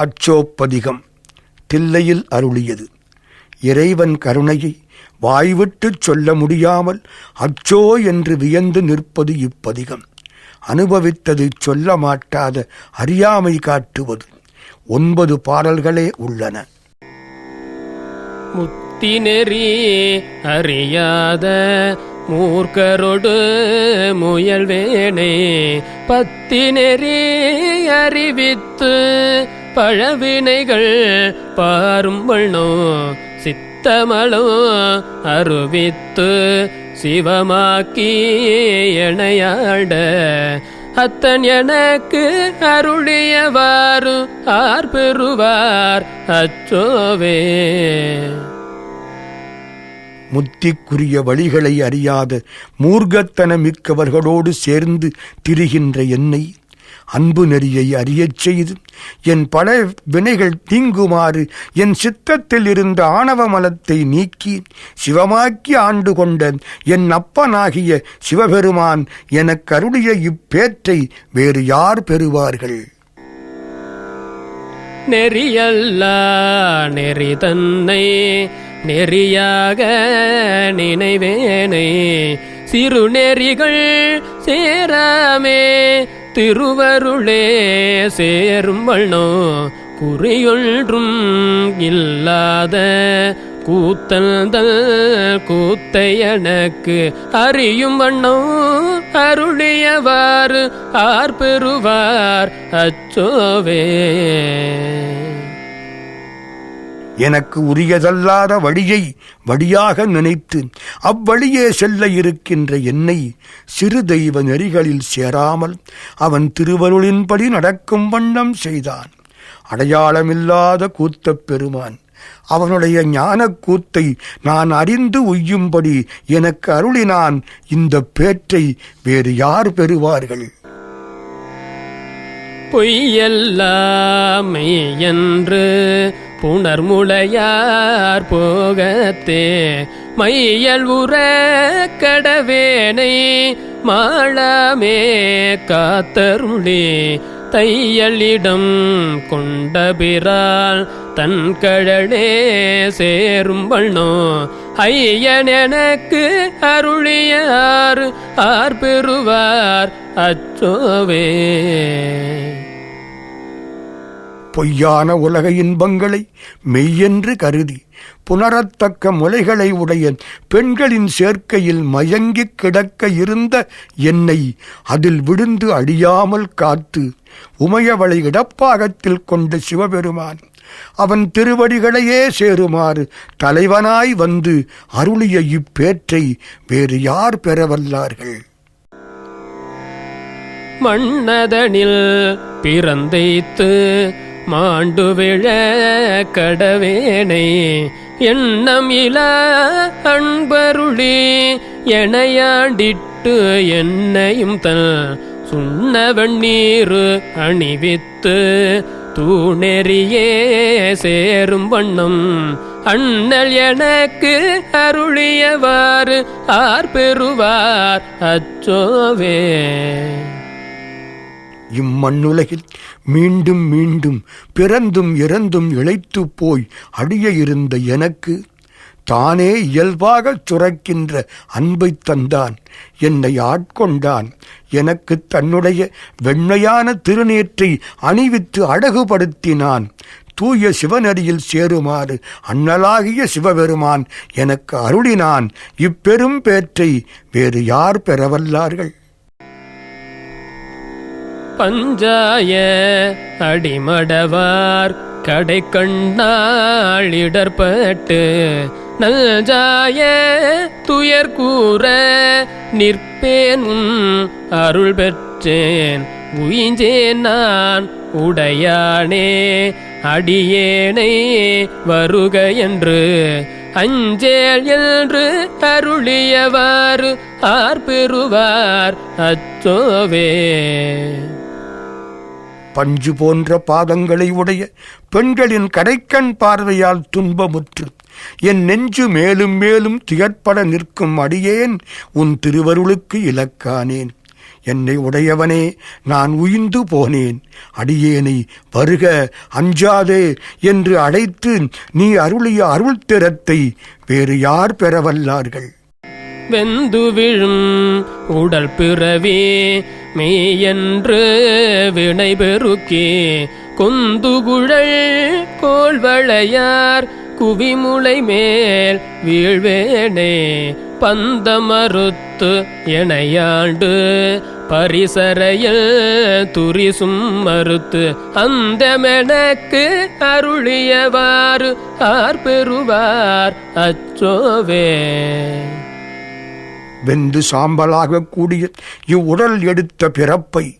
அச்சோப்பதிகம் தில்லையில் அருளியது. இறைவன் கருணையை வாய்விட்டுச் சொல்ல முடியாமல் அச்சோ என்று வியந்து நிற்பது இப்பதிகம். அனுபவித்தது சொல்ல மாட்டாத அறியாமை காட்டுவது. ஒன்பது பாடல்களே உள்ளன. முத்தி நெறி அறியாத மூர்க்கரொடு முயல்வேனே. பத்தி நெறி அறிவித்து பழவினைகள் பாரும் வண்ணோ சித்தமளோ அருவித்து சிவமாக்கி எனையாட. அத்தன் எனக்கு அருளியவாறு ஆர் பெறுவார் அச்சோவே. முத்திக்குரிய வழிகளை அறியாத மூர்க்கத்தனமிக்கவர்களோடு சேர்ந்து திரிகின்ற என்னை அன்பு நெறியை அறியச் செய்து என் பல வினைகள் தீங்குமாறு என் சித்தத்தில் இருந்த ஆணவ மலத்தை நீக்கி சிவமாக்கி ஆண்டு கொண்ட என் அப்பனாகிய சிவபெருமான் எனக்கு அருளிய இப்பேற்றை வேறு யார் பெறுவார்கள்? நெறியல்லா நெறி தன்னை நெறியாக நினைவேனை சிறு நெறிகள் சேராமே திருவருளே சேரும் வண்ணோ குறியொன்றும் இல்லாத கூத்தல்தல் கூத்தை எனக்கு அறியும் வண்ணோ அருளியவாறு ஆர் பெறுவார் அச்சோவே. எனக்கு உரியதல்லாத வழியை வழியாக நினைத்து அவ்வழியே செல்ல இருக்கின்ற என்னை சிறு தெய்வ நெறிகளில் சேராமல் அவன் திருவருளின்படி நடக்கும் வண்ணம் செய்தான். அடையாளமில்லாத கூத்தப் பெருமான் அவனுடைய ஞானக்கூத்தை நான் அறிந்து உய்யும்படி எனக்கு அருளினான் இந்த பேற்றை வேறு யார் பெறுவார்கள்? பொய்யல்லாமை என்று புணர்முளையார் போகத்தே மையல் உற கடவேனை மாளமே காத்தருளே தையலிடம் கொண்டபிரால் தன் கழலே சேரும் வண்ணோ ஐயன் எனக்கு அருளியார் ஆர் பெறுவார் அச்சோவே. பொய்யான உலக இன்பங்களை மெய்யென்று கருதி புணரத்தக்க முலைகளை உடைய பெண்களின் சேர்க்கையில் மயங்கிக் கிடக்க இருந்த என்னை அதில் விழுந்து அழியாமல் காத்து உமையவளை இடப்பாகத்தில் கொண்ட சிவபெருமான் அவன் திருவடிகளையே சேருமாறு தலைவனாய் வந்து அருளிய இப்பேற்றை வேறு யார் பெறவல்லார்கள்? மன்னதனில் பிறந்தைத்து மாண்டு விழ கடவேனை எண்ணம் இல அன்பருளி எனையாண்டிட்டு என்னையும் தன் சுண்ண வெண்ணீர் அணிவித்து தூணெறியே சேரும் வண்ணம் அண்ணல் எனக்கு அருளியவாறு ஆர் பெறுவார் அச்சோவே. இம்மண்ணுலகில் மீண்டும் மீண்டும் பிறந்தும் இறந்தும் இழைத்துப் போய் அடிய இருந்த எனக்கு தானே இயல்பாகச் சுரக்கின்ற அன்பைத் தந்தான் என்னை ஆட்கொண்டான். எனக்கு தன்னுடைய வெண்மையான திருநேற்றை அணிவித்து அழகுபடுத்தினான். தூய சிவநடியில் சேருமாறு அண்ணலாகிய சிவபெருமான் எனக்கு அருளினான். இப்பெரும் பேற்றை வேறு யார் பெறவல்லார்கள்? பஞ்சாய அடிமடவார். கடை கண்ணாளிடர்பட்டு நல்ஜாய துயர் கூற நிற்பேன் அருள் பெற்றேன். உயிஞ்சேன் நான் உடையானே அடியேனை வருக என்று. அஞ்சேல் என்று அருளியவாறு ஆர் பெறுவார் அச்சோவே. பஞ்சு போன்ற பாதங்களை உடைய பெண்களின் கடைக்கண் பார்வையால் துன்பமுற்று. என் நெஞ்சு மேலும் மேலும் திகற்பட நிற்கும் அடியேன் உன் திருவருளுக்கு இலக்கானேன். என்னை உடையவனே நான் உயிர்ந்து போனேன். அடியேனை வருக அஞ்சாதே என்று அழைத்து நீ அருளிய அருள் திறத்தை வேறு யார் பெறவல்லார்கள்? வெந்து விழும் உடல் பிறவி மெய்யென்று வினை பெருக்கி. கொந்துகுழல் கோள்வளையார் குவிமுளை மேல் வீழ்வேனே. பந்தமறுத்து எனையாண்டு பரிசரையில் துரிசும் மறுத்து அந்த மெனக்கு அருளியவாறு ஆர் பெறுவார் அச்சோவே. வெந்து சாம்பலாகக்கூடிய இவ்வுடல் எடுத்த பிறப்பை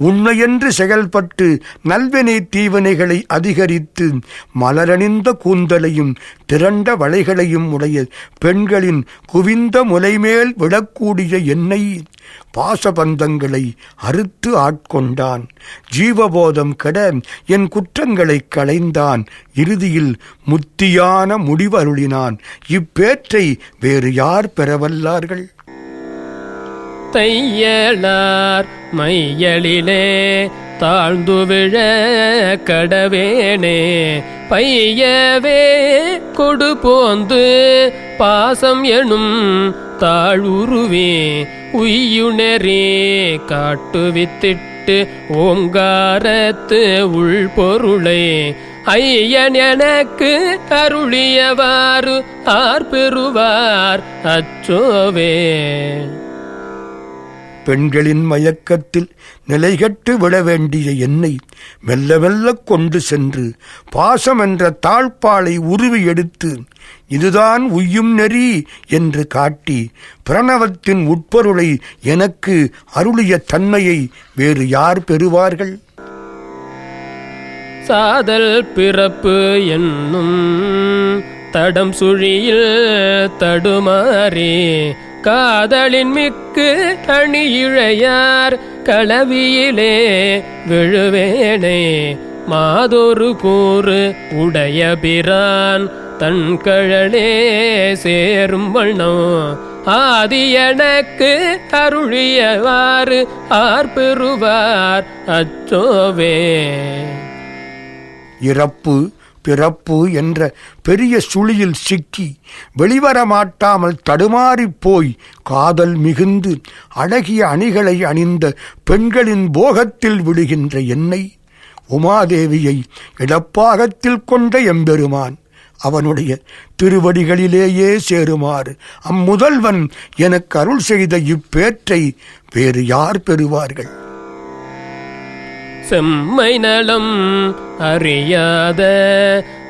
உண்மையென்று செயல்பட்டு நல்வினை தீவனைகளை அதிகரித்து மலரணிந்த கூந்தலையும் திரண்ட வளைகளையும் உடைய பெண்களின் குவிந்த முலைமேல் விடக்கூடிய என்னை பாசபந்தங்களை அறுத்து ஆட்கொண்டான். ஜீவபோதம் கெட என் குற்றங்களைக் களைந்தான். இறுதியில் முத்தியான முடிவருளினான். இப்பேற்றை வேறு யார் பெறவல்லார்கள்? தையலார் மையலிலே தாழ்ந்து விழ கடவேனே. பையவே கொடு போந்து பாசம் எனும் தாழ்வுருவே உய்யுணரே காட்டுவித்திட்டு ஓங்காரத்து உள்பொருளை. ஐயன் எனக்கு அருளியவாறு ஆர் பெறுவார் அச்சோவே. பெண்களின் மயக்கத்தில் நிலைகட்டு விட வேண்டிய என்னை மெல்ல மெல்ல கொண்டு சென்று பாசம் என்ற தாழ்பாலை உருவி எடுத்து இதுதான் உய்யும் நெறி என்று காட்டி பிரணவத்தின் உட்பொருளை எனக்கு அருளிய தன்மையை வேறு யார் பெறுவார்கள்? சாதல் பிறப்பு என்னும் தடம் சுழியில் தடுமாறே காதலின் மிக்கு அணி இழையார் களவியிலே விழுவேனே. மாதொரு கூறு உடைய பிரான் தன் கழலே சேரும் வண்ணம் ஆதி எனக்கு அருளியவாறு ஆர்பெறுவார் அச்சோவே. இறப்பு பிறப்பு என்ற பெரிய சுழியில் சிக்கி வெளிவர மாட்டாமல் தடுமாறிப் போய் காதல் மிகுந்து அழகிய அணிகளை அணிந்த பெண்களின் போகத்தில் விடுகின்ற என்னை உமாதேவியை இடப்பாகத்தில் கொண்ட எம்பெருமான். அவனுடைய திருவடிகளிலேயே சேருமாறு. அம்முதல்வன் எனக்கு அருள் செய்த இப்பேற்றை வேறு யார் பெறுவார்கள்? செம்மை நலம் அறியாத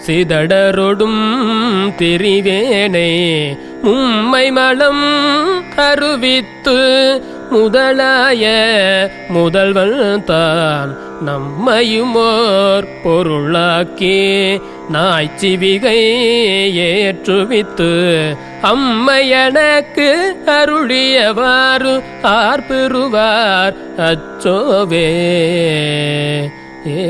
சிதடரொடும் திரிவேனை மும்மை மலம் அருவித்து முதலாய முதல்வன் தான் நம்மையுமோர் பொருளாக்கி நாய்ச்சிவிகை ஏற்றுவித்து அம்மையனக்கு அருளியவாறு ஆர்பெறுவார் அச்சோவே. ஏ.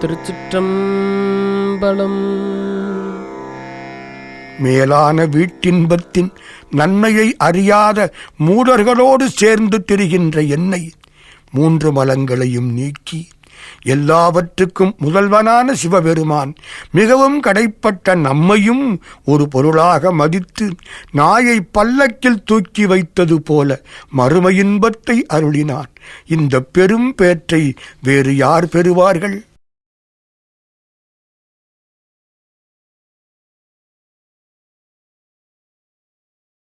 திருச்சிற்றம்பலம் மேலான வீட்டின்பத்தின் நன்மையை அறியாத மூடர்களோடு சேர்ந்து திரிகின்ற என்னை மூன்று மலங்களையும் நீக்கி எல்லாவற்றுக்கும் முதல்வனான சிவபெருமான் மிகவும் கடைப்பட்ட நம்மையும் ஒரு பொருளாக மதித்து நாயை பல்லக்கில் தூக்கி வைத்தது போல மறுமையின்பத்தை அருளினான். இந்த பெரும் பேற்றை வேறு யார் பெறுவார்கள்?